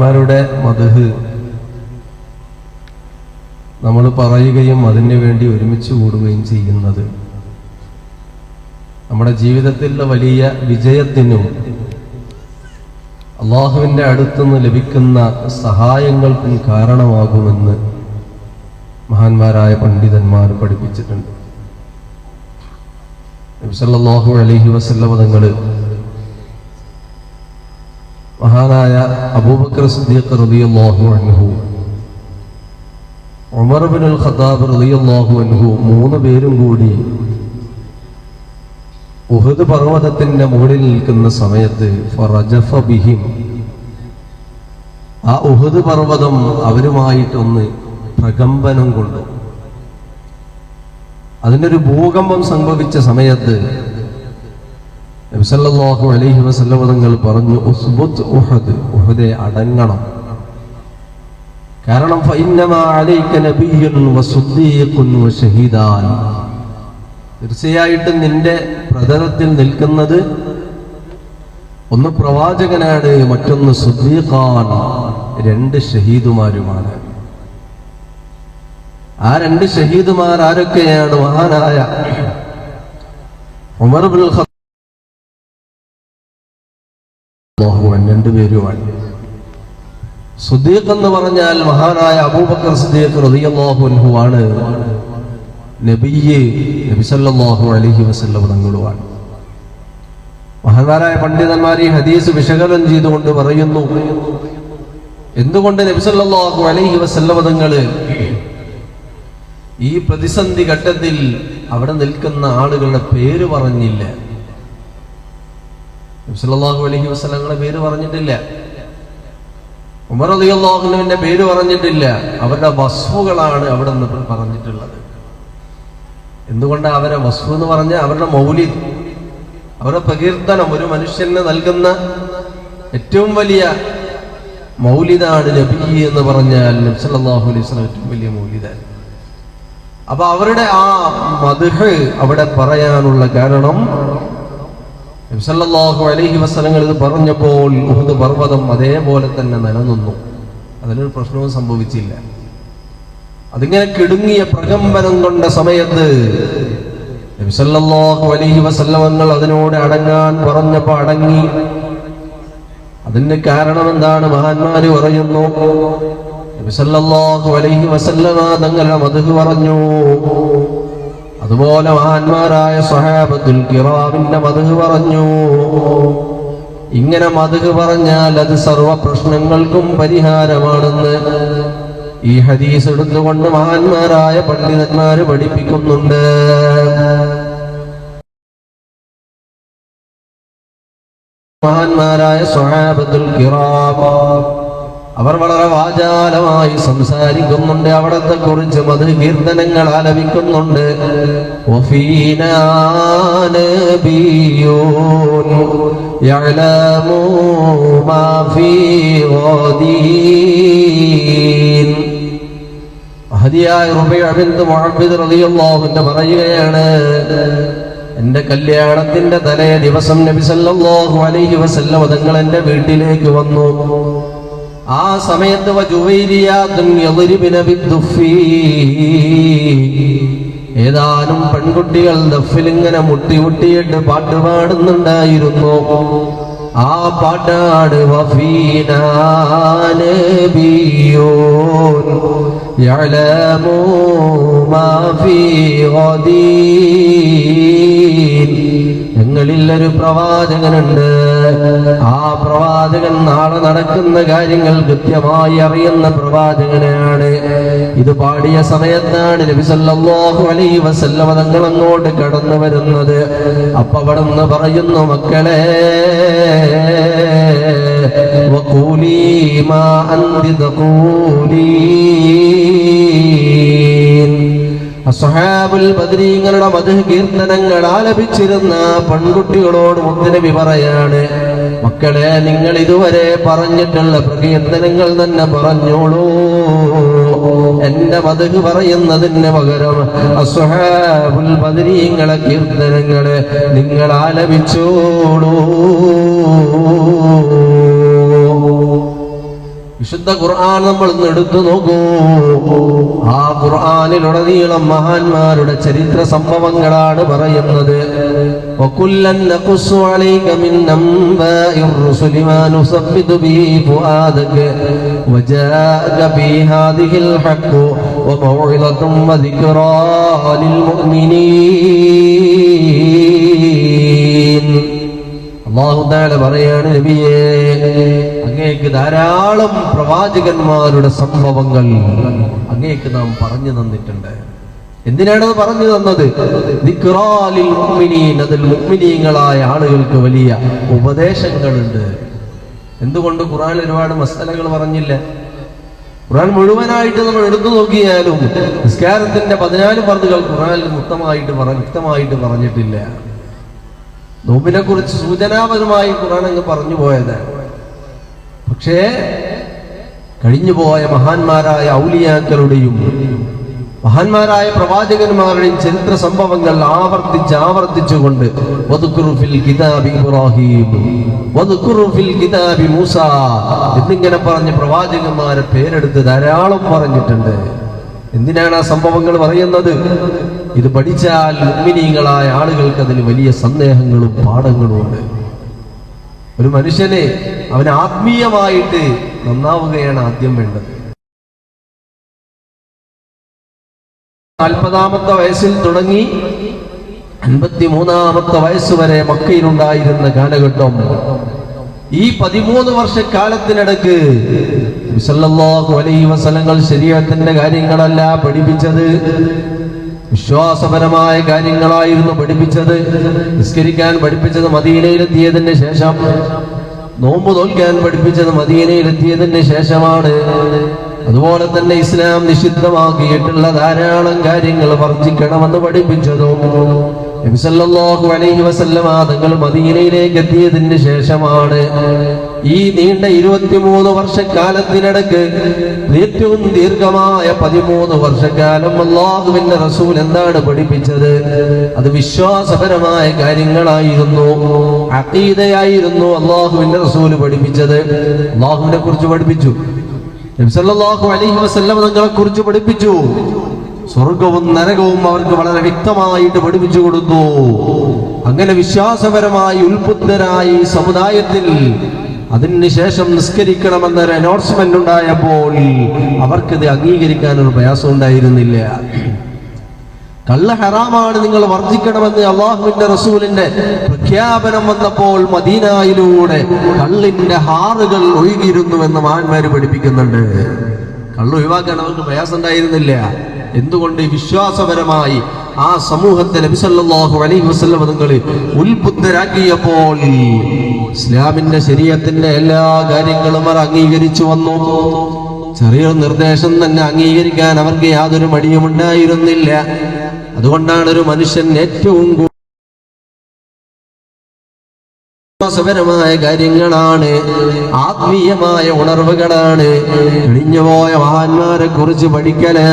മാരുടെ മധു നമ്മൾ പറയുകയും അതിന് വേണ്ടി ഒരുമിച്ച് കൂടുകയും ചെയ്യുന്നത്. നമ്മുടെ ജീവിതത്തിലെ വലിയ വിജയത്തിനും അള്ളാഹുവിന്റെ അടുത്തുനിന്ന് ലഭിക്കുന്ന സഹായങ്ങൾക്കും കാരണമാകുമെന്ന് മഹാന്മാരായ പണ്ഡിതന്മാർ പഠിപ്പിച്ചിട്ടുണ്ട്. നബിസല്ലാഹു അലൈഹി വസല്ലമ തങ്ങൾ മഹാനായ അബൂബക്കർ സിദ്ദീഖ് റളിയല്ലാഹു അൻഹു ഉമർ ഖത്താബ് റളിയല്ലാഹു അൻഹു മൂന്ന് പേരും കൂടി ഉഹദ് പർവതത്തിന്റെ മുകളിൽ നിൽക്കുന്ന സമയത്ത് ഫറജഫ ബിഹിം. ആ ഉഹദ് പർവതം അവരുമായിട്ടൊന്ന് പ്രകമ്പനം കൊണ്ടു. അതിനൊരു ഭൂകമ്പം സംഭവിച്ച സമയത്ത് നബിസല്ലാഹു അലൈഹി വസല്ലം തങ്ങൾ പറഞ്ഞു ഉസ്ബുത്ത് ഉഹദ് ഉഹദെ അടങ്ങണം. കാരണം തീർച്ചയായിട്ടും നിന്റെ പ്രതലത്തിൽ നിൽക്കുന്നത് ഒന്ന് പ്രവാചകനാണ് മറ്റൊന്ന് സുദ്ദീഖാൻ രണ്ട് ഷഹീദുമാരുമാണ് ആ രണ്ട് ഷഹീദുമാർ ആരൊക്കെയാണ്? മഹാനായ ഉമർ ബിൻ അള്ളാഹുവൻ രണ്ടുപേരുമാണ്. സുദ്ദീഖ് എന്ന് പറഞ്ഞാൽ മഹാനായ അബൂബക്കർ സുദ്ദീഖ് റളിയല്ലാഹു അൻഹു ആണ്. നബിയെ നബി സല്ലല്ലാഹു അലൈഹി വസല്ലം തങ്ങളുമാണ്. മഹാനാരായ പണ്ഡിതന്മാർ ഈ ഹദീസ് വിശകലനം ചെയ്തുകൊണ്ട് പറയുന്നു എന്തുകൊണ്ട് നബിസല്ലാഹു അലഹി അലൈഹി വസല്ലം തങ്ങൾ ഈ പ്രതിസന്ധി ഘട്ടത്തിൽ അവിടെ നിൽക്കുന്ന ആളുകളുടെ പേര് പറഞ്ഞില്ല? നബ്സല്ലാഹു അലൈഹി വസ്ലങ്ങളുടെ പേര് പറഞ്ഞിട്ടില്ല. ഉമർ അലി അള്ളാഹുനുവിന്റെ പേര് പറഞ്ഞിട്ടില്ല. അവരുടെ വസ്ഫുകളാണ് അവിടെ നിന്ന് പറഞ്ഞിട്ടുള്ളത്. എന്തുകൊണ്ടാണ് അവരെ വസ്ഫു എന്ന് പറഞ്ഞാൽ അവരുടെ മൗലിദ് അവരുടെ പ്രകീർത്തനം ഒരു മനുഷ്യന് നൽകുന്ന ഏറ്റവും വലിയ മൗലിദാണ് നബി എന്ന് പറഞ്ഞാൽ നബ്സല്ലാഹു അലൈഹി വസ്ലം ഏറ്റവും വലിയ മൗലിദാണ് അപ്പൊ അവരുടെ ആ മധുഹ് അവിടെ പറയാനുള്ള കാരണം നബിസല്ലാഹു അലൈഹി വസ്ലങ്ങൾ ഇത് പറഞ്ഞപ്പോൾ ഉഹദ് പർവതം അതേപോലെ തന്നെ നിലനിന്നു. അതിനൊരു പ്രശ്നവും സംഭവിച്ചില്ല. അതിങ്ങനെ കിടുങ്ങിയ പ്രകമ്പനം കൊണ്ട സമയത്ത് നബിസല്ലാഹു അലൈഹി വസല്ലമങ്ങൾ അതിനോട് അടങ്ങാൻ പറഞ്ഞപ്പോ അടങ്ങി. അതിന്റെ കാരണം എന്താണ്? മഹാന്മാര് പറയുന്നു നബിസല്ലാഹു അലൈഹി വസല്ലമ തങ്ങളുടെ മധു പറഞ്ഞു അതുപോലെ മഹാന്മാരായ സഹാബത്തുൽ കിറാമിന്റെ മധു പറഞ്ഞു. ഇങ്ങനെ മധു പറഞ്ഞാൽ അത് സർവ പ്രശ്നങ്ങൾക്കും പരിഹാരമാണെന്ന് ഈ ഹദീസ് എടുത്തുകൊണ്ട് മഹാന്മാരായ പണ്ഡിതന്മാര് പഠിപ്പിക്കുന്നുണ്ട്. മഹാന്മാരായ സഹാബത്തുൽ കിറാം അവർ വളരെ വാചാലമായി സംസാരിക്കുന്നുണ്ട്. അവിടത്തെ കുറിച്ച് മധു കീർത്തനങ്ങൾ ആലപിക്കുന്നുണ്ട് മഹതിയായ റുബിഅബിന്ദ് മുഹബിദ് റളിയല്ലാഹുവിന്റെ പറയുകയാണ് എന്റെ കല്യാണത്തിന്റെ തലേ ദിവസം നബി സല്ലല്ലാഹു അലൈഹി വസല്ലം തങ്ങൾ എന്റെ വീട്ടിലേക്ക് വന്നു. ആ സമയത്ത് ഏതാനും പെൺകുട്ടികൾ ദഫിൽ ഇങ്ങനെ മുട്ടി മുട്ടിയിട്ട് പാട്ട് പാടുന്നുണ്ടായിരുന്നു. ആ പാട്ടാട് വഫീനാ ഫീ ഒരു പ്രവാചകനുണ്ട്. ആ പ്രവാചകൻ നാളെ നടക്കുന്ന കാര്യങ്ങൾ കൃത്യമായി അറിയുന്ന പ്രവാചകനാണ്. ഇത് പാടിയ സമയത്താണ് വസല്ലമ തങ്ങൾ അങ്ങോട്ട് കടന്നു വരുന്നത്. അപ്പൊ അവിടെ നിന്ന് പറയുന്നു മക്കളെ വഖൂലി മാ അന്തി തഖൂലീൻ അസ്ഹാബുൽ ബദരീങ്ങളുടെ മധു കീർത്തനങ്ങൾ ആലപിച്ചിരുന്ന പെൺകുട്ടികളോട് മുത്തനബി പറയാണ് മക്കളെ നിങ്ങൾ ഇതുവരെ പറഞ്ഞിട്ടുള്ള പ്രകീർത്തനങ്ങൾ തന്നെ പറഞ്ഞോളൂ. എന്റെ മധു പറയുന്നതിന് പകരം അസുഹാബുൽ ബദരീങ്ങളെ കീർത്തനങ്ങളെ നിങ്ങൾ ആലപിച്ചോളൂ. വിശുദ്ധ ഖുർആൻ നമ്മൾ ഇന്ന് എടുത്തു നോക്കൂ ആ ഖുർആനിലുടനീളം മഹാന്മാരുടെ ചരിത്ര സംഭവങ്ങളാണ് പറയുന്നത് وكلا نقص عليك അള്ളാഹു താല പറയാണ് നബിയേ അങ്ങേക്ക് ധാരാളം പ്രവാചകന്മാരുടെ സംഭവങ്ങൾ അങ്ങേക്ക് നാം പറഞ്ഞു തന്നിട്ടുണ്ട്. എന്തിനാണത് പറഞ്ഞു തന്നത്? അതിൽ മുഅ്മിനീങ്ങളായ ആളുകൾക്ക് വലിയ ഉപദേശങ്ങളുണ്ട്. എന്തുകൊണ്ട് ഖുറാൻ ഒരുപാട് മസലകൾ പറഞ്ഞില്ല? ഖുറാൻ മുഴുവനായിട്ട് നമ്മൾ എടുത്തു നോക്കിയാലും നിസ്കാരത്തിന്റെ പതിനാല് പർദ്ദുകൾ ഖുറാനിൽ മുക്തമായിട്ട് വ്യക്തമായിട്ട് പറഞ്ഞിട്ടില്ല. നോമ്പിനെ കുറിച്ച് സൂചനാപരമായി അങ്ങ് പറഞ്ഞു പോയത് പക്ഷേ കഴിഞ്ഞുപോയ മഹാന്മാരായ ഔലിയാക്കളുടെയും മഹാന്മാരായ പ്രവാചകന്മാരുടെയും ചരിത്ര സംഭവങ്ങൾ ആവർത്തിച്ച് ആവർത്തിച്ചുകൊണ്ട് എന്നിങ്ങനെ പറഞ്ഞ് പ്രവാചകന്മാരെ പേരെടുത്ത് ധാരാളം പറഞ്ഞിട്ടുണ്ട്. എന്തിനാണ് ആ സംഭവങ്ങൾ പറയുന്നത്? ഇത് പഠിച്ചാൽ മുഗ്മിനീങ്ങളായ ആളുകൾക്ക് അതിൽ വലിയ സന്ദേഹങ്ങളും പാഠങ്ങളും ഉണ്ട്. ഒരു മനുഷ്യനെ അവൻ ആത്മീയമായിട്ട് നന്നാവുകയാണ് ആദ്യം വേണ്ടത്. നാൽപ്പതാമത്തെ വയസ്സിൽ തുടങ്ങി അൻപത്തി മൂന്നാമത്തെ വയസ്സ് വരെ മക്കയിലുണ്ടായിരുന്ന കാലഘട്ടം ഈ പതിമൂന്ന് വർഷക്കാലത്തിനിടക്ക് വിസല്ലാഹു അലൈഹി വസല്ലങ്ങൾ ശരീരത്തിന്റെ കാര്യങ്ങളല്ല പഠിപ്പിച്ചത്. വിശ്വാസപരമായ കാര്യങ്ങളായിരുന്നു പഠിപ്പിച്ചത്. നിസ്കരിക്കാൻ പഠിപ്പിച്ചത് മദീനയിലെത്തിയതിന് ശേഷം നോമ്പ് നോൽക്കാൻ പഠിപ്പിച്ചത് മദീനയിലെത്തിയതിന് ശേഷമാണ്. അതുപോലെ തന്നെ ഇസ്ലാം നിഷിദ്ധമാക്കിയിട്ടുള്ള ധാരാളം കാര്യങ്ങൾ വർജിക്കണമെന്ന് പഠിപ്പിച്ചതും നബി സല്ലല്ലാഹു അലൈഹി വസല്ലമ തങ്ങൾ മദീനയിലേക്ക് എത്തിയതിന് ശേഷമാണ്. ഈ നീണ്ട ഇരുപത്തിമൂന്ന് വർഷക്കാലത്തിനിടക്ക് ഏറ്റവും ദീർഘമായ പതിമൂന്ന് വർഷക്കാലം അള്ളാഹുവിന്റെ റസൂൽ എന്താണ് പഠിപ്പിച്ചത്? അത് വിശ്വാസപരമായ കാര്യങ്ങളായിരുന്നു അഖീദയായിരുന്നു അള്ളാഹുവിന്റെ റസൂൽ പഠിപ്പിച്ചത്. അള്ളാഹുവിനെ കുറിച്ച് പഠിപ്പിച്ചു. നബി സല്ലല്ലാഹു അലൈഹി വസല്ലം തങ്ങളെ കുറിച്ച് പഠിപ്പിച്ചു. സ്വർഗവും നരകവും അവർക്ക് വളരെ വ്യക്തമായിട്ട് പഠിപ്പിച്ചു കൊടുത്തു. അങ്ങനെ വിശ്വാസപരമായി ഉത്ബുദ്ധരായി ഈ സമുദായത്തിൽ അതിനുശേഷം നിസ്കരിക്കണമെന്നൊരു അനൗൺസ്മെന്റ് ഉണ്ടായപ്പോൾ അവർക്കിത് അംഗീകരിക്കാൻ ഒരു പ്രയാസം ഉണ്ടായിരുന്നില്ല കള്ള ഹറാമാണ് നിങ്ങൾ വർജിക്കണമെന്ന് അള്ളാഹുവിന്റെ റസൂലിന്റെ പ്രഖ്യാപനം വന്നപ്പോൾ മദീനായിലൂടെ കള്ളിന്റെ ഹാറുകൾ ഒഴുകിയിരുന്നുവെന്ന് മഹാന്മാര് പഠിപ്പിക്കുന്നുണ്ട്. കള്ള് ഒഴിവാക്കാൻ അവർക്ക് പ്രയാസം ഉണ്ടായിരുന്നില്ല എന്തുകൊണ്ട് വിശ്വാസപരമായി ആ സമൂഹത്തെ നബിസല്ലാഹു അലൈഹി വസ്ലം നിങ്ങൾ ഉത്ബുദ്ധരാക്കിയപ്പോൾ ഇസ്ലാമിന്റെ ശരീരത്തിന്റെ എല്ലാ കാര്യങ്ങളും അവർ അംഗീകരിച്ചു വന്നു. ചെറിയൊരു നിർദ്ദേശം തന്നെ അംഗീകരിക്കാൻ അവർക്ക് യാതൊരു മടിയും ഉണ്ടായിരുന്നില്ല. അതുകൊണ്ടാണ് ഒരു മനുഷ്യൻ ഏറ്റവും കാര്യങ്ങളാണ് ആത്മീയമായ ഉണർവുകളാണ് കഴിഞ്ഞുപോയ മഹാന്മാരെ കുറിച്ച് പഠിക്കലാണ്.